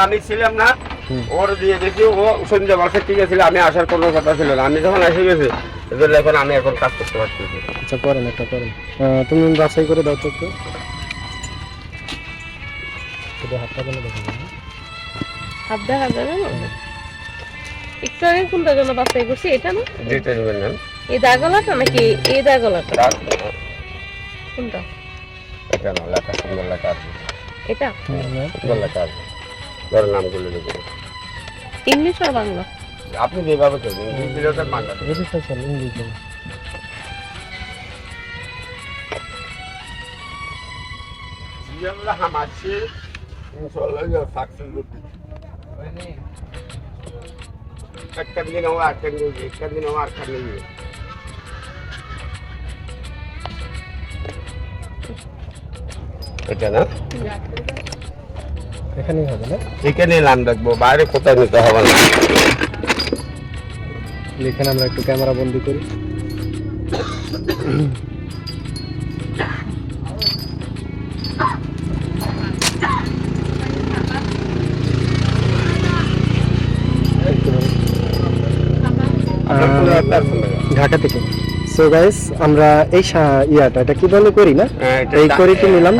আমি ছিলাম না। ওর দিয়ে দিয়েছি ও সন্ধ্যা বলছে ঠিক আছে আমি আসার কোনো কথা ছিল না। আমি যখন এসে গেছি এজন্য এখন আমি এখন কাজ করতে পারছি আচ্ছা করেন একটা করেন। তুমি বাছাই করে দাও তো একটু। হাতটা বলে দেখো। হাত দেখা যাবে না? একটু আগে কোনটা জন্য বাছাই করছি? এটা না? যেটা নেবেন না? এই দাগলাটা নাকি এই দাগলাটা? কোনটা? এটা না লেখা সুন্দর লেখা এটা? সুন্দর লেখা ধরেন নামগুলো লিখে। ইংলিশ আর বাংলা? আপনি যেভাবে বাংলা জিয়াল্লাহ হামাছি ইনশাআল্লাহ সাকসেস করতে একটা দিন আমার একটা দিন একটা দিন আমার একটা দিন এটা না? এখানেই হবে না? এখানে নাম রাখব বাইরে কোথায় নিতে হবে না। এখানে আমরা একটু ক্যামেরা বন্দি করি? ঢাকা থেকে। সো গাইস আমরা এই ইয়াটা এটা কি বলে করি না? হ্যাঁ, এই করিটি নিলাম?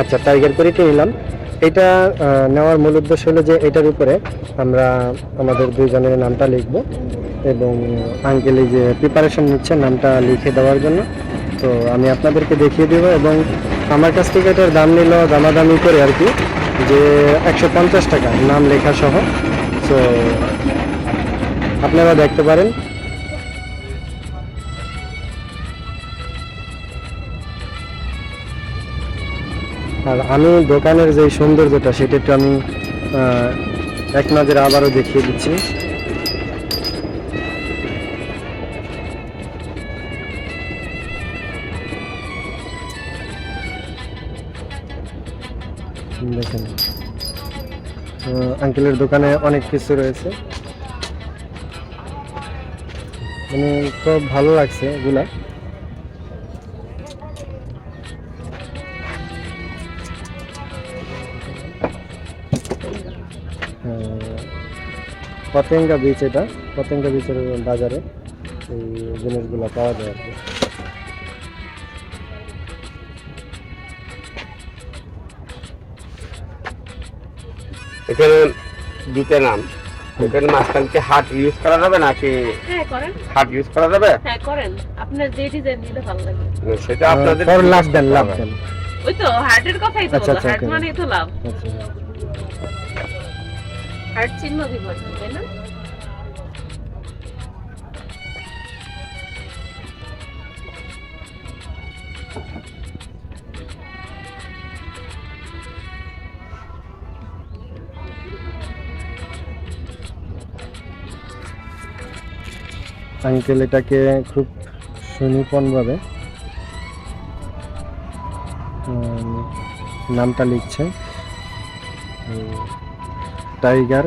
আচ্ছা টাইগার করিটি নিলাম? এটা নেওয়ার মূল উদ্দেশ্য হলো যে এটার উপরে আমরা আমাদের দুইজনের নামটা লিখব এবং আঙ্কেল যে প্রিপারেশন নিচ্ছে নামটা লিখে দেওয়ার জন্য। তো আমি আপনাদেরকে দেখিয়ে দেবো এবং আমার কাছ থেকে এটার দাম নিল দামাদামি করে আর কি, যে একশো পঞ্চাশ টাকা নাম লেখা সহ তো আপনারা দেখতে পারেন। আর আমি দোকানের যে সৌন্দর্যটা, সেটা একটু আমি এক নজরে আবারও দেখিয়ে দিচ্ছি। দেখেন আঙ্কেলের দোকানে অনেক কিছু রয়েছে। মানে খুব ভালো লাগছে এগুলা। পতেঙ্গা বীচ এটা পতেঙ্গা বিচের বাজারে এই জিনিসগুলো পাওয়া যায় আর কি। এখানে দুটো নাম। এখানে মাঝখানকে হাট ইউজ করা যাবে নাকি হ্যাঁ হাট ইউজ করা যাবে? হ্যাঁ করেন। আপনার যে ডিজাইন দিলে ভালো লাগে। সেটা আপনাদের লাভ দেন লাভ দেন। ওই তো হার্টের কথাই তো আচ্ছা, আচ্ছা, হার্ট মানেই তো লাভ। আচ্ছা। হার্ট চিহ্ন তাই না? আঙ্কেল এটাকে খুব সুনিপুণভাবে উম, নামটা লিখছে। টাইগার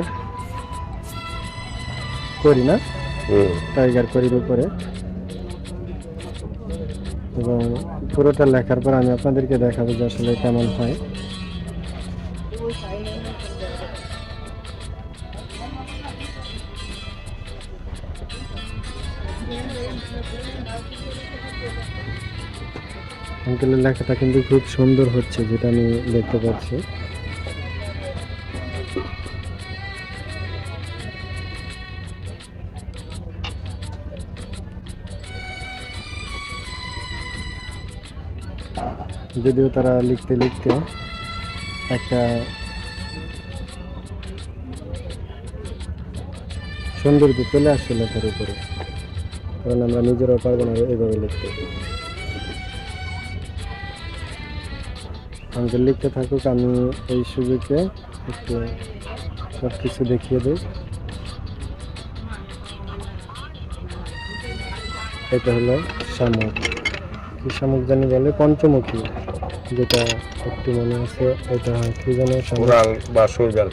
করি না। টাইগার করির উপরে। এবং পুরোটা লেখার পর আমি আপনাদেরকে দেখাবো যে আসলে কেমন হয়। আঙ্কেলের লেখাটা কিন্তু খুব সুন্দর হচ্ছে যেটা আমি দেখতে পাচ্ছি। যদিও তারা লিখতে লিখতে একটা সৌন্দর্য চলে আসছে লেখার উপরে। কারণ আমরা নিজেরাও পারব না এইভাবে লিখতে। আমাদের লিখতে থাকুক, আমি এই সুযোগে একটু সব কিছু দেখিয়ে দিই। এটা হলো শামুক কি শামুক জানি বলে পঞ্চমুখী যেটা একটু মনে আছে এটা কি যেন কোরাল বা সোজাল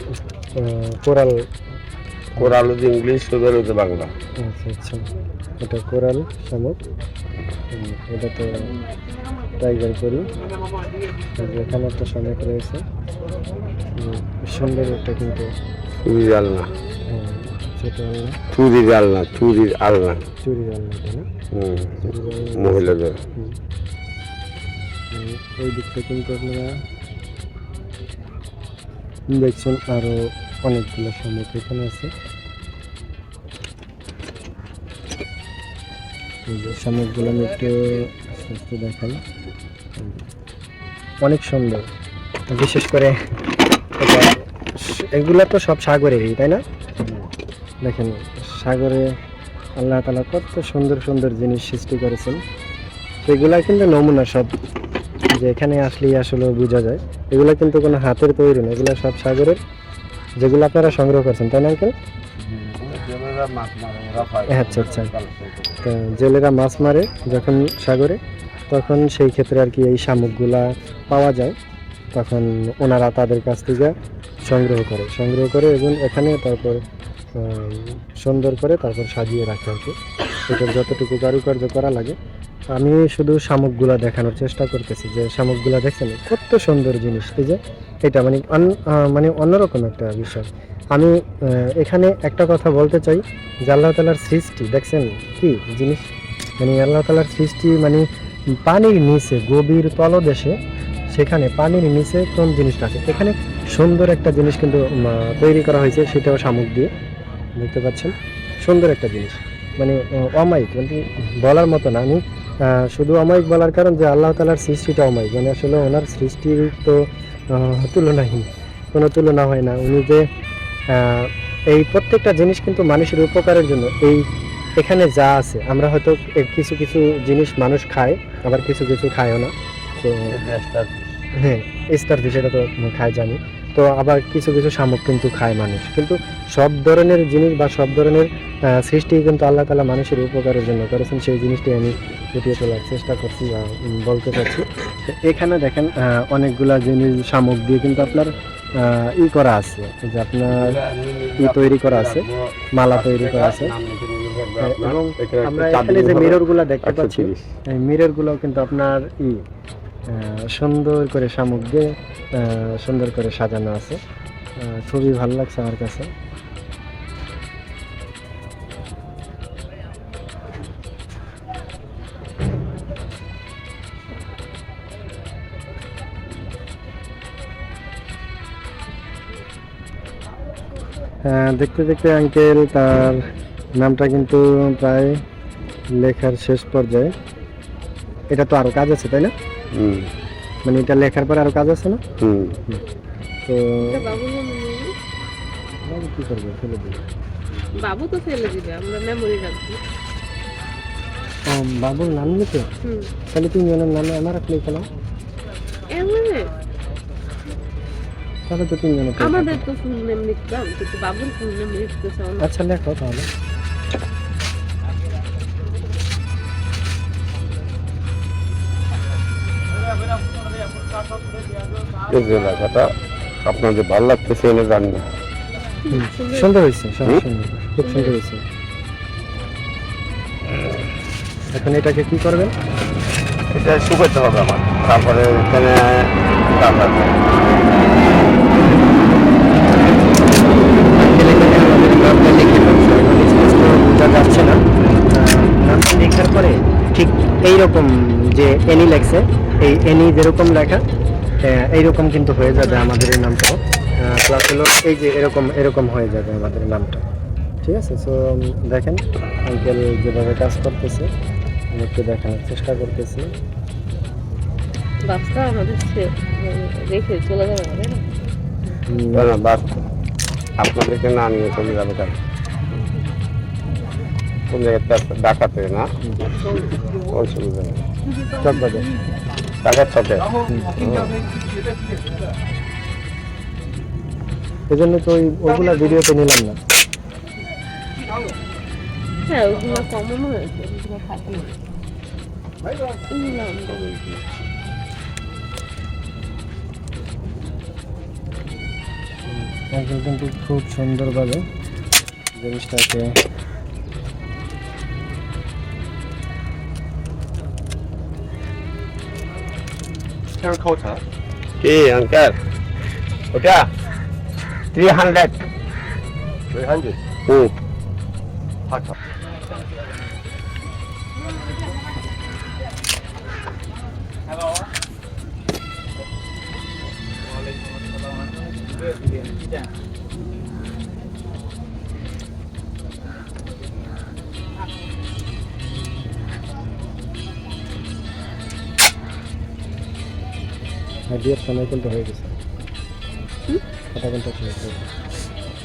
কোরাল। কোরাল হচ্ছে ইংলিশ সোজাল হচ্ছে বাংলা। আচ্ছা আচ্ছা। এটা কোরাল শামুক। এটা তো টাইগার করি আর এখানে একটা শামুক রয়েছে। সুন্দর একটা কিন্তু চুরি আলনা। সেটা চুরির আলনা চুরির আলনা। চুরি রান্নাটা না? হুম চুরি রান্না মহিলাদের। ওই দিকটা কিন্তু আপনারা দেখছেন আরও অনেকগুলো শামুক এখানে আছে। আমি একটু আস্তে আস্তে দেখাই। অনেক সুন্দর। বিশেষ করে এগুলো তো সব সাগরেরই তাই না? দেখেন সাগরে আল্লাহ তালা কত সুন্দর সুন্দর জিনিস সৃষ্টি করেছেন। সেগুলা কিন্তু নমুনা সব যে এখানে আসলেই আসলে বোঝা যায়। এগুলো কিন্তু কোনো হাতের তৈরি না এগুলো সব সাগরের যেগুলো আপনারা সংগ্রহ করছেন তাই না আঙ্কেল? আচ্ছা, আচ্ছা। জেলেরা মাছ মারে যখন সাগরে, তখন সেই ক্ষেত্রে আর কি এই শামুকগুলা পাওয়া যায়। তখন ওনারা তাদের কাছ থেকে সংগ্রহ করে সংগ্রহ করে এবং এখানে তারপর সুন্দর করে তারপর সাজিয়ে রাখে আর কি। এটার যতটুকু কারুকার্য করা লাগে। আমি শুধু শামুকগুলা দেখানোর চেষ্টা করতেছি যে শামুকগুলা দেখছেন কত সুন্দর জিনিস। এই যে এটা মানে মানে অন্যরকম একটা বিষয়। আমি এখানে একটা কথা বলতে চাই। যে আল্লাহ তালার সৃষ্টি, দেখছেন কি জিনিস? মানে আল্লাহ তালার সৃষ্টি মানে পানির নিচে, গভীর তলদেশে, সেখানে পানির নিচে কোন জিনিসটা আছে? এখানে সুন্দর একটা জিনিস কিন্তু তৈরি করা হয়েছে, সেটাও শামুক দিয়ে। দেখতে পাচ্ছেন? সুন্দর একটা জিনিস। মানে অমায়িক মানে বলার মতো না। আমি শুধু অমায়িক বলার কারণ যে আল্লাহ তালার সৃষ্টিটা অমায়িক। মানে আসলে ওনার সৃষ্টির তো তুলনাহীন। কোনো তুলনা হয় না। উনি যে এই প্রত্যেকটা জিনিস কিন্তু মানুষের উপকারের জন্য। এই এখানে যা আছে আমরা হয়তো কিছু কিছু জিনিস মানুষ খায় আবার কিছু কিছু খায়ও না। তো হ্যাঁ স্টার ফিশ এটা তো খায় জানি। তো আবার কিছু কিছু শামুক কিন্তু খায় মানুষ। কিন্তু সব ধরনের জিনিস বা সব ধরনের সৃষ্টি কিন্তু আল্লাহ তালা মানুষের উপকারের জন্য করেছেন। সেই জিনিসটি আমি ফুটিয়ে তোলার চেষ্টা করছি বা বলতে চাচ্ছি। তো এখানে দেখেন অনেকগুলা জিনিস শামুক দিয়ে কিন্তু আপনার ই করা আছে যে আপনার ই তৈরি করা আছে মালা তৈরি করা আছে। এবং আমরা এখানে যে মিররগুলা দেখতে পাচ্ছি এই মিররগুলো কিন্তু আপনার ই সুন্দর করে আহ, সুন্দর করে সাজানো আছে। খুবই ভালো লাগছে আমার কাছে। দেখতে দেখতে আঙ্কেল তার নামটা কিন্তু প্রায় লেখার শেষ পর্যায়ে। এটা তো আরও কাজ আছে তাই না? মানে এটা লেখার পরে আরও কাজ আছে না? তো বাবুর নামে নিয়ে কি করবে? ফেলে দিবে। বাবু তো ফেলে দিবে আমরা মেমোরি রাখব। বাবুর নাম নিতে তাহলে তিনজনের নামে আমার এমনি। তাহলে তো তিনজনের তো- আমাদের তো ফুল নেম লিখতাম কিন্তু বাবুর ফুল নেম লিখতে চাও না। আচ্ছা লেখো তাহলে। এই যে আপনাদের ভালো লাগতেছে এনে জানি না। সুন্দর। সুন্দর হয়েছে খুব সুন্দর হয়েছে। এখন এটাকে কি করবেন? এটা শুকাতে হবে আমার। তারপরে এখানে কাজ আছে। নামটা লিখে ফেলছি। এখন স্পষ্ট বোঝা যাচ্ছে না। নামটা লেখার পরে ঠিক এইরকম যে এনি লেখছে এই এনি যেরকম লেখা এইরকম কিন্তু হয়ে যাবে আমাদের এই নামটাও প্লাস হলো এই যে এরকম এরকম হয়ে যাবে আমাদের নামটা। ঠিক আছে? সো দেখেন আঙ্কেল যেভাবে কাজ করতেছে আমি একটু দেখানোর চেষ্টা করতেছি। বাচ্চা আমাদের রেখে চলে যাবে না আপনাদেরকে না নিয়ে চলে যাবে কেন? কোন জায়গায় ডাকাতে না। অসুবিধা নেই। চকবাজার সাথে এই জন্য তো ওই ওগুলা ভিডিওতে নিলাম না। হ্যাঁ ওগুলো কমন হয়েছে ওগুলো থাকে না। কিন্তু খুব সুন্দরভাবে জিনিসটাকে Terracotta. কি আঙ্কেল ওটা থ্রি হান্ড্রেড 300. হুম আইডিয়ার সময় কিন্তু হয়ে গেছে। আধা ঘণ্টা শেষ হয়ে।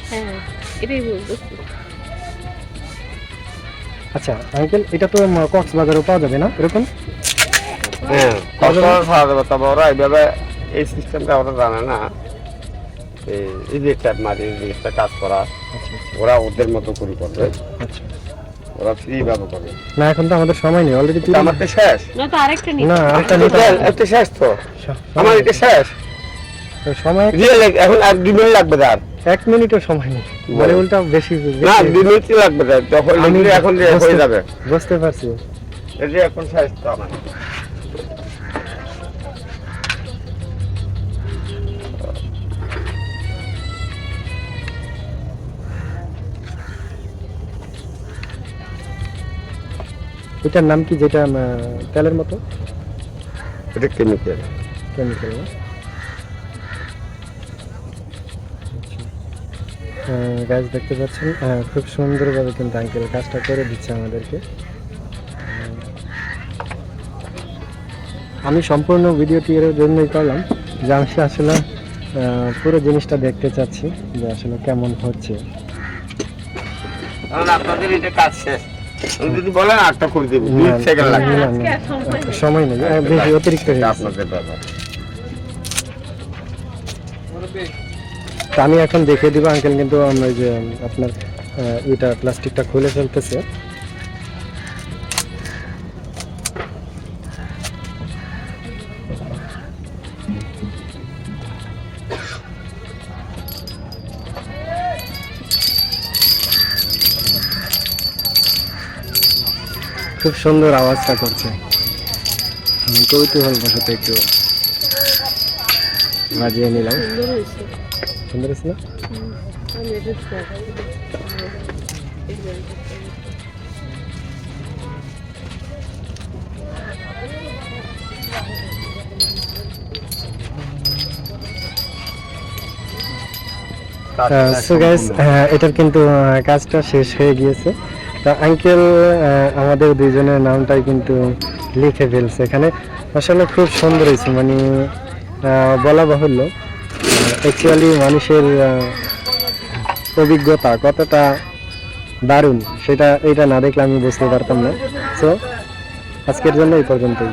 হ্যাঁ এটাই বলতেছি আচ্ছা আঙ্কেল এটা তো কক্সবাজারেও পাওয়া যাবে না? এরকম? হ্যাঁ যাবে তবে ওরা এইভাবে এই সিস্টেমটা ওরা জানে না। এই- যে মারি জিনিসটা কাজ করা আচ্ছা আচ্ছা। ওরা ওদের মতো করে করবে। আচ্ছা। ওরা ফ্রি ভাবে করবে না এখন তো আমাদের সময় নেই অলরেডি তুই আমার তো শেষ? না তো আরেকটা নি না আরেকটা নি এটা- এটা শেষ তো? আমার এটা শেষ? সময় রিয়েল এখন আর দুই মিনিট লাগবে তার। এক মিনিটও সময় নেই। মানে উল্টা বেশি না দুই মিনিট লাগবে তার। যখন এখন হয়ে যাবে। বুঝতে পারছি। এটা এখন শেষ তো আমার। এটার নাম কি যেটা তেলের মতো? এটা কেমিক্যাল কেমিক্যাল না গাছ দেখতে পাচ্ছেন? খুব সুন্দরভাবে কিন্তু আঙ্কেল কাজটা করে দিচ্ছে আমাদেরকে। আমি সম্পূর্ণ ভিডিওটি এর জন্যই করলাম যে আমি আসলে পুরো জিনিসটা দেখতে চাচ্ছি যে আসলে কেমন হচ্ছে। আপনাদের এটা কাজ শেষ। যদি বলেন আটটা করে দেবো দুই সেকেন্ড লাগবে। সময় নেই। বেশি অতিরিক্ত হয়ে আপনাদের ব্যাপার। আমি এখন দেখে দিব আঙ্কেল কিন্তু আমরা যে আপনার এটা প্লাস্টিকটা খুলে ফেলতেছে। খুব সুন্দর আওয়াজটা করছে। আমি কৌতূহল বসতে একটু বাজিয়ে নিলাম। সুন্দর হয়েছে। না? সো গাইস এটার কিন্তু কাজটা শেষ হয়ে গিয়েছে। তা আঙ্কেল আমাদের দুইজনের নামটাই কিন্তু লিখে ফেলছে এখানে। আসলে খুব সুন্দর হয়েছে মানে বলা বাহুল্য। অ্যাকচুয়ালি মানুষের অভিজ্ঞতা কতটা দারুণ, সেটা, এটা না দেখলে আমি বুঝতে পারতাম না। সো আজকের জন্য এই পর্যন্তই।